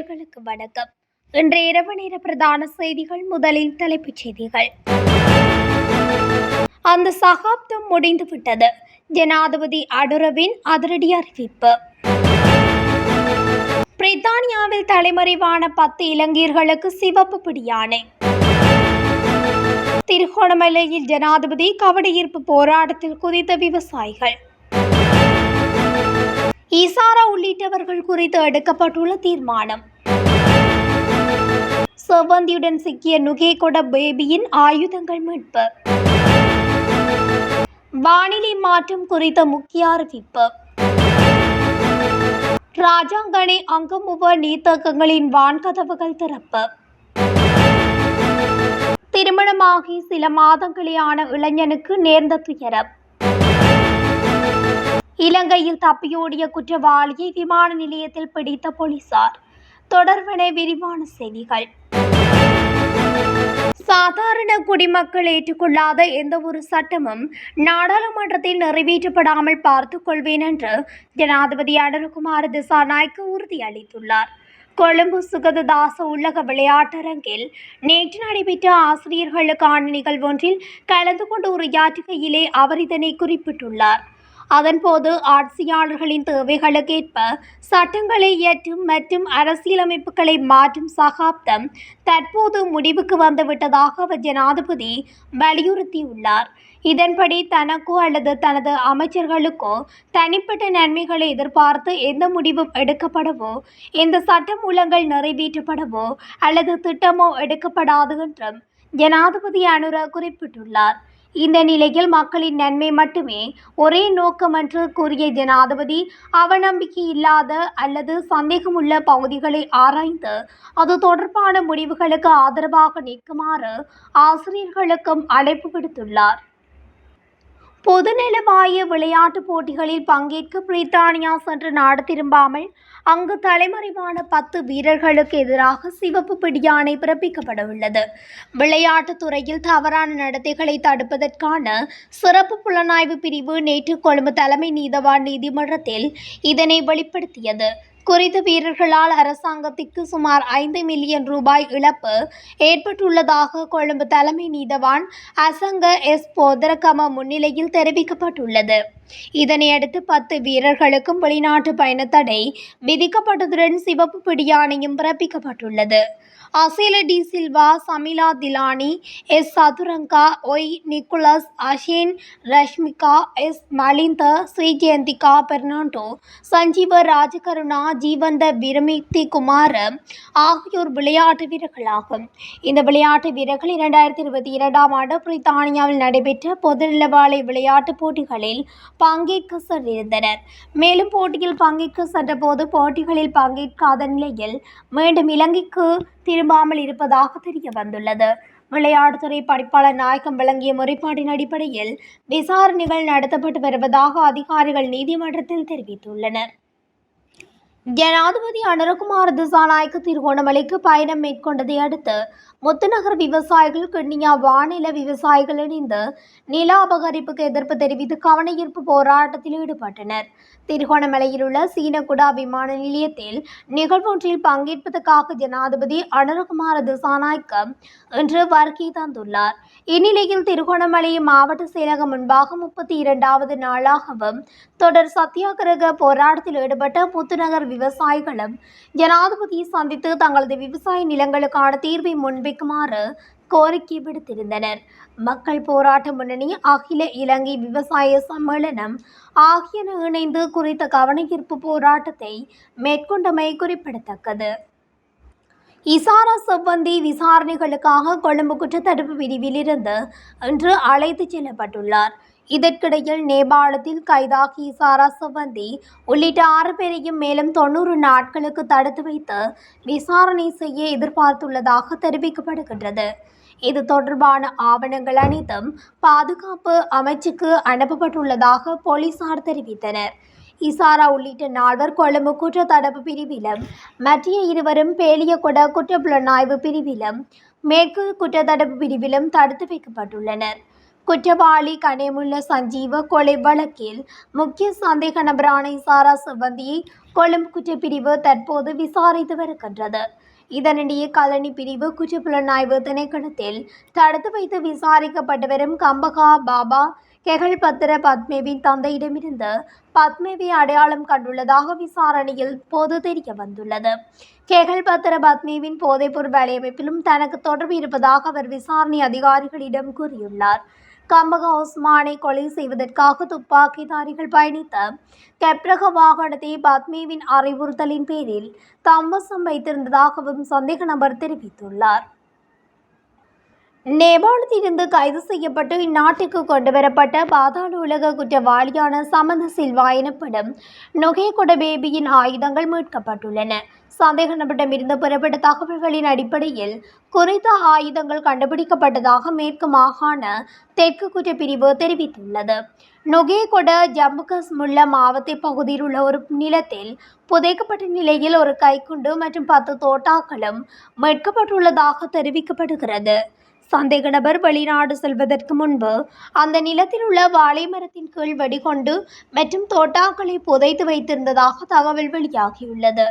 நேயர்களுக்கு வணக்கம். இன்று இரவு நேர பிரதான செய்திகள் முதலில் தலைப்புச் செய்திகள். அந்த சகாப்தம் முடிந்துவிட்டது. ஜனாதிபதி அடுரவின் அதிரடி அறிவிப்பு. பிரித்தானியாவில் தலைமறைவான பத்து இலங்கையர்களுக்கு சிவப்பு பிடியானை திருகோணமலையில் ஜனாதிபதி கவடையீர்ப்பு போராட்டத்தில் குதித்த விவசாயிகள். ஈசாரா உள்ளிட்டவர்கள் குறித்து எடுக்கப்பட்டுள்ள தீர்மானம். செவ்வந்தியுடன் சிக்கிய நுகேகொட பேபியின் ஆயுதங்கள் மீட்பு. வானிலை மாற்றம் குறித்த முக்கிய அறிவிப்பு. ராஜாங்கனை அங்கமுவ நீத்தகங்களின் வான்கதவுகள் திறப்பு. திருமணமாகி சில மாதங்களேயான இளைஞனுக்கு நேர்ந்த துயரம். இலங்கையில் தப்பியோடிய குற்றவாளியை விமான நிலையத்தில் பிடித்த போலீசார். தொடர்பன விரிவான செய்திகள். சாதாரண குடிமக்கள் ஏற்றுக்கொள்ளாத எந்த ஒரு சட்டமும் நாடாளுமன்றத்தில் நிறைவேற்றப்படாமல் பார்த்துக் கொள்வேன் என்று ஜனாதிபதி அடல்குமார் திசாநாயக்க உறுதியளித்துள்ளார் கொழும்பு சுகததாச உள்ளக விளையாட்டரங்கில் நேற்று நடைபெற்ற ஆசிரியர்களுக்கான நிகழ்வொன்றில் கலந்து கொண்டு உரையாற்றுகையிலே அவர் இதனை குறிப்பிட்டுள்ளார். அதன்போது ஆட்சியாளர்களின் தேவைகளுக்கேற்ப சட்டங்களை இயற்றும் மற்றும் அரசியலமைப்புகளை மாற்றும் சகாப்தம் தற்போது முடிவுக்கு வந்துவிட்டதாக அவர் ஜனாதிபதி வலியுறுத்தியுள்ளார். இதன்படி தனக்கோ அல்லது தனது அமைச்சர்களுக்கோ தனிப்பட்ட நன்மைகளை எதிர்பார்த்து எந்த முடிவும் எடுக்கப்படவோ எந்த சட்டமூலங்கள் நிறைவேற்றப்படவோ அல்லது திட்டமோ எடுக்கப்படாது என்றும் ஜனாதிபதி அனுர குறிப்பிட்டுள்ளார். இந்த நிலையில் மக்களின் நன்மை மட்டுமே ஒரே நோக்கம் என்று கூறிய ஜனாதிபதி அவநம்பிக்கை இல்லாத அல்லது சந்தேகமுள்ள பகுதிகளை ஆராய்ந்து அது தொடர்பான முடிவுகளுக்கு ஆதரவாக நிற்குமாறு ஆசிரியர்களுக்கும் அழைப்பு விடுத்துள்ளார். பொதுநலவாய விளையாட்டுப் போட்டிகளில் பங்கேற்க பிரித்தானியா சென்று நாடு திரும்பாமல் அங்கு தலைமறைவான பத்து வீரர்களுக்கு எதிராக சிவப்பு பிடியாணை பிறப்பிக்கப்படவுள்ளது. விளையாட்டுத் துறையில் தவறான நடத்தைகளை தடுப்பதற்கான சிறப்பு புலனாய்வு பிரிவு நேற்று கொழும்பு தலைமை நீதவான் நீதிமன்றத்தில் இதனை வெளிப்படுத்தியது. குறித்த வீரர்களால் அரசாங்கத்திற்கு சுமார் ஐந்து மில்லியன் ரூபாய் இழப்பு ஏற்பட்டுள்ளதாக கொழும்பு தலைமை நீதவான் அசங்க எஸ் போதரகம முன்னிலையில் தெரிவிக்கப்பட்டுள்ளது. இதனையடுத்து பத்து வீரர்களுக்கும் வெளிநாட்டு பயணத்தடை விதிக்கப்பட்டதுடன் சிவப்பு பிடியாணையும் பிறப்பிக்கப்பட்டுள்ளது. Asila De Silva Chamila Dilani S Chathuranga Y Nicholas Ashin Rashmika S Malinda Srijayanthika Fernando Sanjeeva Rajakaruna ஜீவந்த விரமிக்தி Kumar ஆகியோர் விளையாட்டு வீரர்களாகும். இந்த விளையாட்டு வீரர்கள் இரண்டாயிரத்தி இருபத்தி இரண்டாம் ஆண்டு பிரித்தானியாவில் நடைபெற்ற பொது நிலவாளை விளையாட்டுப் போட்டிகளில் பங்கேற்க சென்றிருந்தனர் மேலும் போட்டியில் பங்கேற்க சென்றபோது போட்டிகளில் பங்கேற்காத நிலையில் மீண்டும் இலங்கைக்கு திரும்பாமல் இருப்பதாக தெரிய வந்துள்ளது விளையாட்டுத்துறை படிப்பாளர் நாயகம் வழங்கிய முறைப்பாட்டின் அடிப்படையில் விசாரணைகள் நடத்தப்பட்டு வருவதாக அதிகாரிகள் நீதிமன்றத்தில் தெரிவித்துள்ளனர். ஜனாதிபதி அனுரகுமார் திசாநாயக்கு திருகோணமலைக்கு பயணம் மேற்கொண்டதை அடுத்து முத்துநகர் விவசாயிகள் கிண்ணியா வானில விவசாயிகள் இணைந்து நில அபகரிப்புக்கு எதிர்ப்பு தெரிவித்து கவனஈர்ப்பு போராட்டத்தில் ஈடுபட்டனர். திருகோணமலையில் உள்ள சீனகுடா விமான நிலையத்தில் நிகழ்வொன்றில் பங்கேற்பதற்காக ஜனாதிபதி அனரகுமார் திசாநாயக்க இன்று வருகை தந்துள்ளார். இந்நிலையில் திருகோணமலை மாவட்ட செயலகம் முன்பாக முப்பத்தி இரண்டாவது நாளாகவும் தொடர் சத்தியாகிரக போராட்டத்தில் ஈடுபட்ட முத்துநகர் விவசாயிகளும் ஜனாதிபதியை சந்தித்து தங்களது விவசாய நிலங்களுக்கான தீர்வை முன்வைக்குமாறு கோரிக்கை விடுத்திருந்தனர். மக்கள் போராட்ட முன்னணி அகில இலங்கை விவசாய சம்மேளனம் ஆகியன இணைந்து குறித்த கவனஈர்ப்பு போராட்டத்தை மேற்கொண்டமை குறிப்பிடத்தக்கது. இசாரா செவ்வந்தி விசாரணைகளுக்காக கொழும்பு குற்றத்தடுப்பு பிரிவிலிருந்து இன்று அழைத்துச் செல்லப்பட்டுள்ளார். இதற்கிடையில் நேபாளத்தில் கைதாகி இசாரா செவ்வந்தி உள்ளிட்ட ஆறு பேரையும் மேலும் தொண்ணூறு நாட்களுக்கு தடுத்து வைத்து விசாரணை செய்ய எதிர்பார்த்துள்ளதாக தெரிவிக்கப்படுகின்றது. இது தொடர்பான ஆவணங்கள் அனைத்தும் பாதுகாப்பு அமைச்சுக்கு அனுப்பப்பட்டுள்ளதாக போலீசார் தெரிவித்தனர். இசாரா உள்ளிட்ட நால்வர் கொழும்பு குற்றத்தடுப்பு பிரிவிலும் மற்ற இருவரும் பேலியகொட குற்றப்புலனாய்வு பிரிவிலும் மேற்கு குற்றத்தடுப்பு பிரிவிலும் தடுத்து வைக்கப்பட்டுள்ளனர். குற்றவாளி கனேமுள்ள சஞ்சீவ கொலை வழக்கில் முக்கிய சந்தேக நபரான இசாரா சிவந்தியை கொழும்பு குற்றப்பிரிவு தற்போது விசாரித்து வருகின்றது. இதனிடையே கலனி பிரிவு குற்றப்புலனாய்வு திணைக்களத்தில் தடுத்து வைத்து விசாரிக்கப்பட்டு வரும் கம்பகா பாபா கெகல் பத்திர பத்மேவின் தந்தையிடமிருந்து பத்மேவி அடையாளம் கண்டுள்ளதாக விசாரணையில் போது தெரிய வந்துள்ளது. கெகல் பத்திர பத்மேவின் போதைப்பொருள் வலையமைப்பிலும் தனக்கு தொடர்பு இருப்பதாக அவர் விசாரணை அதிகாரிகளிடம் கூறியுள்ளார். கம்பக உஸ்மானை கொலை செய்வதற்காக துப்பாக்கிதாரிகள் பயணித்த கெப்ரக வாகனத்தை பத்மேவின் அறிவுறுத்தலின் பேரில் தம்பசம் வைத்திருந்ததாகவும் சந்தேக நபர் தெரிவித்துள்ளார். நேபாளத்திலிருந்து கைது செய்யப்பட்டு இந்நாட்டுக்கு கொண்டுவரப்பட்ட பாதாள உலக குற்றவாளியான சமந்த சில்வா எனப்படும் நுகேகொட பேபியின் ஆயுதங்கள் மீட்கப்பட்டுள்ளன. சந்தேக நபரிடமிருந்து பெறப்பட்ட தகவல்களின் அடிப்படையில் குறித்த ஆயுதங்கள் கண்டுபிடிக்கப்பட்டதாக மேற்கு மாகாண தெற்கு குற்றப்பிரிவு தெரிவித்துள்ளது. நுகேகொட ஜம்மு காஷ்மீர்ல மாவட்ட பகுதியில் உள்ள ஒரு நிலத்தில் புதைக்கப்பட்ட நிலையில் ஒரு கைக்குண்டு மற்றும் பத்து தோட்டாக்களும் மீட்கப்பட்டுள்ளதாக தெரிவிக்கப்படுகிறது. சந்தேக நபர் வெளிநாடு செல்வதற்கு முன்பு அந்த நிலத்தில் உள்ள வாழை மரத்தின் கீழ் வெடிகொண்டு மற்றும் தோட்டாக்களை புதைத்து வைத்திருந்ததாக தகவல் வெளியாகியுள்ளது.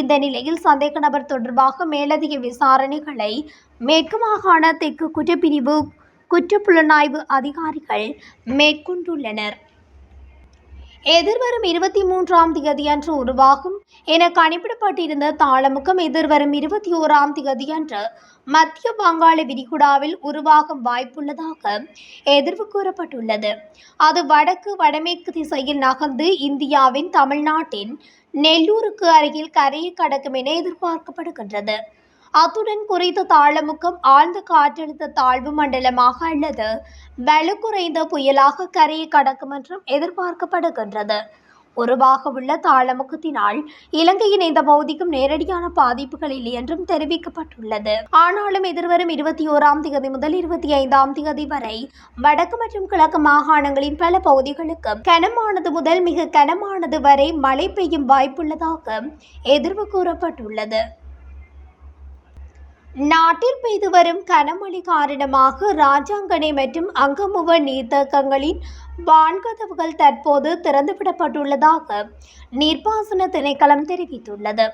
இந்த நிலையில் சந்தேக நபர் தொடர்பாக மேலதிக விசாரணைகளை மேற்கு மாகாண தெற்கு குற்றப்பிரிவு குற்றப்புலனாய்வு அதிகாரிகள் மேற்கொண்டுள்ளனர். எதிர்வரும் இருபத்தி மூன்றாம் தேதியன்று உருவாகும் என கணிப்பிடப்பட்டிருந்த தாளமுகம் எதிர்வரும் இருபத்தி ஓராம் தேதியன்று மத்திய வங்காள விரிகுடாவில் உருவாகும் வாய்ப்புள்ளதாக எதிர்வு கூறப்பட்டுள்ளது. அது வடக்கு வடமேற்கு திசையில் நகர்ந்து இந்தியாவின் தமிழ்நாட்டின் நெல்லூருக்கு அருகில் கரையை கடக்கும் என எதிர்பார்க்கப்படுகின்றது. அத்துடன் குறைந்த தாளமுக்கம் ஆழ்ந்த காற்றழுத்த தாழ்வு மண்டலமாக அல்லது வலுக்குறைந்த புயலாக கரையை கடக்கும் என்றும் எதிர்பார்க்கப்படுகின்றது. உருவாக உள்ள தாளமுகத்தினால் இலங்கையின் இந்த பகுதிக்கும் நேரடியான பாதிப்புகள் இல்லை என்றும் தெரிவிக்கப்பட்டுள்ளது. ஆனாலும் எதிர்வரும் இருபத்தி ஓராம் தேதி முதல் இருபத்தி ஐந்தாம் தேதி வரை வடக்கு மற்றும் கிழக்கு மாகாணங்களின் பல பகுதிகளுக்கு கனமானது முதல் மிக கனமானது வரை மழை பெய்யும் வாய்ப்புள்ளதாக எதிர்வு கூறப்பட்டுள்ளது. நாட்டில் பெய்து வரும் கனமழை காரணமாக ராஜாங்கனை மற்றும் அங்கமுவ நீர்த்தேக்கங்களின் வான்கதவுகள் தற்போது திறந்துவிடப்பட்டுள்ளதாக நீர்ப்பாசன திணைக்களம் தெரிவித்துள்ளது.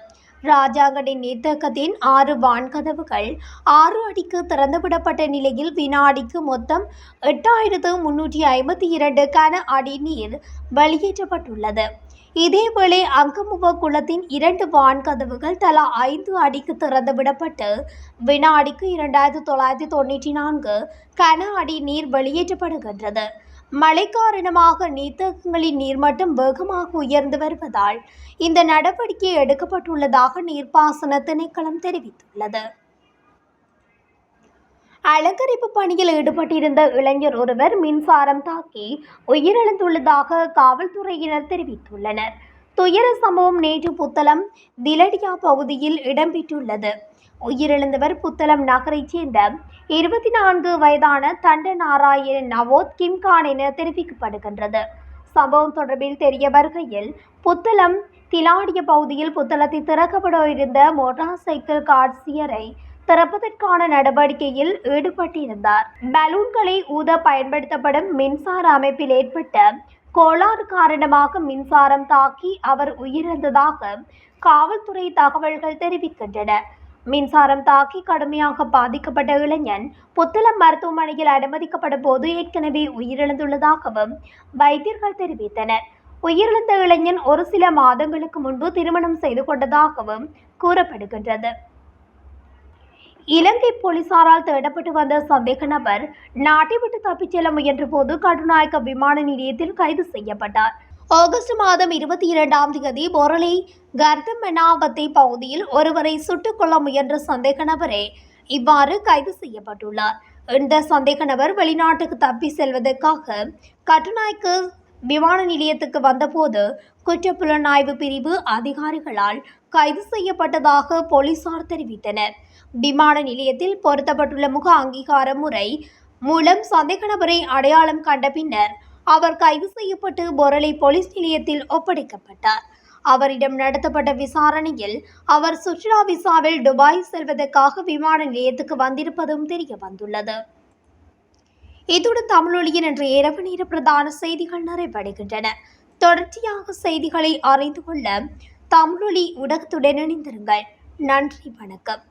ராஜாங்கனை நீர்த்தேக்கத்தின் ஆறு வான்கதவுகள் ஆறு அடிக்கு திறந்துவிடப்பட்ட நிலையில் வினாடிக்கு மொத்தம் எட்டாயிரத்து முன்னூற்றி ஐம்பத்தி இரண்டு கன அடி நீர் வெளியேற்றப்பட்டுள்ளது. இதேவேளை அங்கமுவ குளத்தின் இரண்டு வான்கதவுகள் தலா ஐந்து அடிக்கு திறந்து விடப்பட்டு வினாடிக்கு இரண்டாயிரத்தி தொள்ளாயிரத்தி தொண்ணூற்றி நான்கு கன அடி நீர் வெளியேற்றப்படுகின்றது. மழை காரணமாக நீர்த்தகங்களின் நீர்மட்டம் வேகமாக உயர்ந்து வருவதால் இந்த நடவடிக்கை எடுக்கப்பட்டுள்ளதாக நீர்ப்பாசன திணைக்களம் தெரிவித்துள்ளது. அலங்கரிப்பு பணியில் ஈடுபட்டிருந்த இளைஞர் ஒருவர் மின்சாரம் தாக்கி உயிரிழந்துள்ளதாக காவல்துறையினர் தெரிவித்துள்ளனர். துயர சம்பவம் நேற்று புத்தளம் திலடியா பகுதியில் இடம்பெற்றுள்ளது. உயிரிழந்தவர் புத்தளம் நகரைச் சேர்ந்த இருபத்தி நான்கு வயதான தண்ட நாராயணன் நவோத் கிம்கான் என தெரிவிக்கப்படுகின்றது. சம்பவம் தொடர்பில் தெரிய வருகையில் புத்தளம் திலாடிய பகுதியில் புத்தளத்தை திறக்கப்பட இருந்த மோட்டார் சைக்கிள் காட்சியரை திறப்பதற்கான நடவடிக்கையில் ஈடுபட்டிருந்தார். பலூன்களை ஊத பயன்படுத்தப்படும் மின்சார அமைப்பில் ஏற்பட்ட கோளாறு காரணமாக மின்சாரம் தாக்கி அவர் உயிரிழந்ததாக காவல்துறை தகவல்கள் தெரிவிக்கின்றன. மின்சாரம் தாக்கி கடுமையாக பாதிக்கப்பட்ட இளைஞன் புத்தளம் மருத்துவமனையில் அனுமதிக்கப்படும் போது ஏற்கனவே உயிரிழந்துள்ளதாகவும் வைத்தியர்கள் தெரிவித்தனர். உயிரிழந்த இளைஞன் ஒரு சில மாதங்களுக்கு முன்பு திருமணம் செய்து கொண்டதாகவும் கூறப்படுகின்றது. இலங்கை போலீசாரால் தேடப்பட்டு வந்த சந்தேக நபர் நாட்டை விட்டு தப்பிச் செல்ல முயன்ற போது கட்டுநாயக்க விமான நிலையத்தில் கைது செய்யப்பட்டார். ஆகஸ்ட் மாதம் இருபத்தி இரண்டாம் தேதி பொருளை கர்தமெனாவத்தை பகுதியில் ஒருவரை சுட்டுக் கொள்ள முயன்ற சந்தேக நபரே இவ்வாறு கைது செய்யப்பட்டுள்ளார். இந்த சந்தேக நபர் வெளிநாட்டுக்கு தப்பி செல்வதற்காக கட்டுநாய்க்கு விமான நிலையத்துக்கு வந்தபோது குற்றப்புலனாய்வு பிரிவு அதிகாரிகளால் கைது செய்யப்பட்டதாக போலீசார் தெரிவித்தனர். விமான நிலையத்தில் பொருத்தப்பட்டுள்ள முக அங்கீகார முறை மூலம் சந்தேக நபரை அடையாளம் கண்ட பின்னர் அவர் கைது செய்யப்பட்டு பொரளை போலீஸ் நிலையத்தில் ஒப்படைக்கப்பட்டார். அவரிடம் நடத்தப்பட்ட விசாரணையில் அவர் சுற்றுலா விசாவில் துபாய் செல்வதற்காக விமான நிலையத்துக்கு வந்திருப்பதும் தெரிய வந்துள்ளது இத்துடன் தமிழொலியின் இன்று இரவு நேர பிரதான செய்திகள் நிறைவடைகின்றன. தொடர்ச்சியாக செய்திகளை அறிந்து கொள்ள தமிழொலி ஊடகத்துடன் இணைந்திருங்கள். நன்றி வணக்கம்.